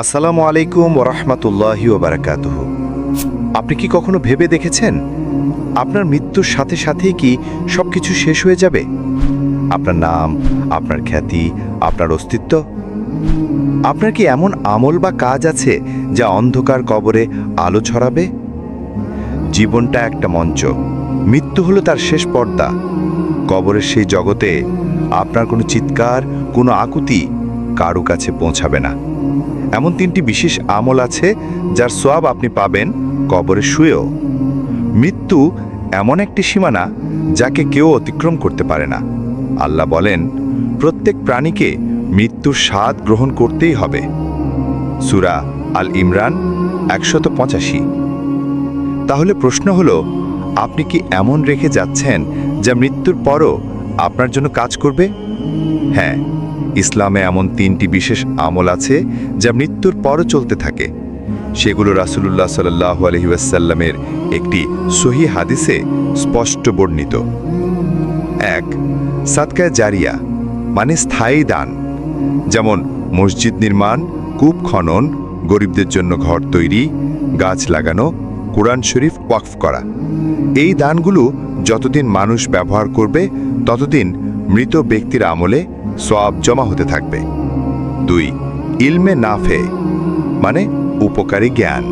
আসসালামু আলাইকুম ওরহমতুল্লাহি ওবারাকাতুহ। আপনি কি কখনো ভেবে দেখেছেন? আপনার মৃত্যুর সাথে সাথেই কি সব কিছু শেষ হয়ে যাবে? আপনার নাম, আপনার খ্যাতি, আপনার অস্তিত্ব? আপনার কি এমন আমল বা কাজ আছে যা অন্ধকার কবরে আলো ছড়াবে? জীবনটা একটা মঞ্চ। মৃত্যু হলো তার শেষ পর্দা। কবরের সেই জগতে আপনার কোনো চিৎকার, কোনো আকুতি কারও কাছে পৌঁছাবে না। এমন তিনটি বিশেষ আমল আছে যার সোয়াব আপনি পাবেন কবরে শুয়েও। মৃত্যু এমন একটি সীমানা যাকে কেউ অতিক্রম করতে পারে না। আল্লাহ বলেন, প্রত্যেক প্রাণীকে মৃত্যুর স্বাদ গ্রহণ করতেই হবে। সুরা আল ইমরান একশত পঁচাশি। তাহলে প্রশ্ন হলো, আপনি কি এমন রেখে যাচ্ছেন যা মৃত্যুর পরও আপনার জন্য কাজ করবে? হ্যাঁ ইসলামে এমন তিনটি বিশেষ আমল আছে যা মৃত্যুর পরও চলতে থাকে। সেগুলো রাসুলুল্লাহ সাল্লাহ আলহিউসাল্লামের একটি সহি হাদিসে স্পষ্ট বর্ণিত। এক সাদকায় জারিয়া মানে স্থায়ী দান। যেমন মসজিদ নির্মাণ, কূপ খনন, গরিবদের জন্য ঘর তৈরি, গাছ লাগানো, কোরআন শরীফ ওয়াকফ করা। এই দানগুলো যতদিন মানুষ ব্যবহার করবে, ততদিন মৃত ব্যক্তির আমলে সওয়াব জমা হতে থাকবে। দুই, ইলমে নাফে মানে উপকারী জ্ঞান।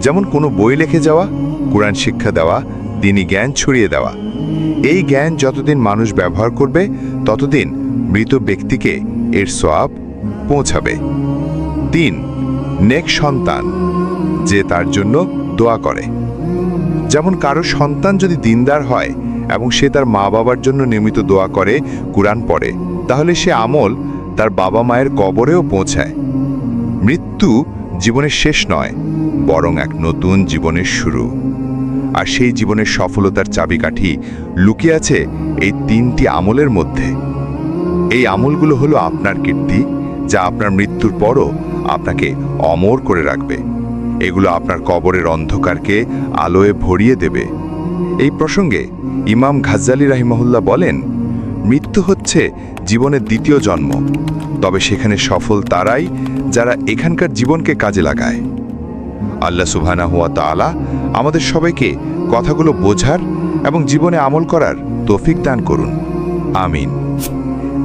যেমন কোনো বই লিখে যাওয়া, কোরআন শিক্ষা দেওয়া দিনই জ্ঞান ছড়িয়ে দেওয়া। এই জ্ঞান যতদিন মানুষ ব্যবহার করবে, ততদিন মৃত ব্যক্তিকে এর সওয়াব পৌঁছাবে। তিন, নেক সন্তান, যে তার জন্য দোয়া করে। যেমন কারও সন্তান যদি দিনদার হয় এবং সে তার মা বাবার জন্য নিয়মিত দোয়া করে, কোরআন পড়ে। তাহলে সে আমল তার বাবা মায়ের কবরেও পৌঁছায়। মৃত্যু জীবনের শেষ নয়, বরং এক নতুন জীবনের শুরু। আর সেই জীবনের সফলতার চাবিকাঠি লুকিয়ে আছে এই তিনটি আমলের মধ্যে। এই আমলগুলো হলো আপনার কীর্তি, যা আপনার মৃত্যুর পরও আপনাকে অমর করে রাখবে। এগুলো আপনার কবরের অন্ধকারকে আলোয় ভরিয়ে দেবে। এই প্রসঙ্গে ইমাম ঘাজ্জালি রাহিমহুল্লাহ বলেন, মৃত্যু হচ্ছে জীবনের দ্বিতীয় জন্ম। তবে সেখানে সফল তারাই যারা এখানকার জীবনকে কাজে লাগায়। আল্লাহ সুবহানা হুয়া তাআলা আমাদের সবাইকে কথাগুলো বোঝার এবং জীবনে আমল করার তৌফিক দান করুন। আমিন।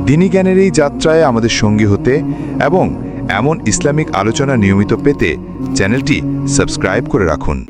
দিনী জ্ঞানের এই যাত্রায় আমাদের সঙ্গী হতে এবং এমন ইসলামিক আলোচনা নিয়মিত পেতে চ্যানেলটি সাবস্ক্রাইব করে রাখুন।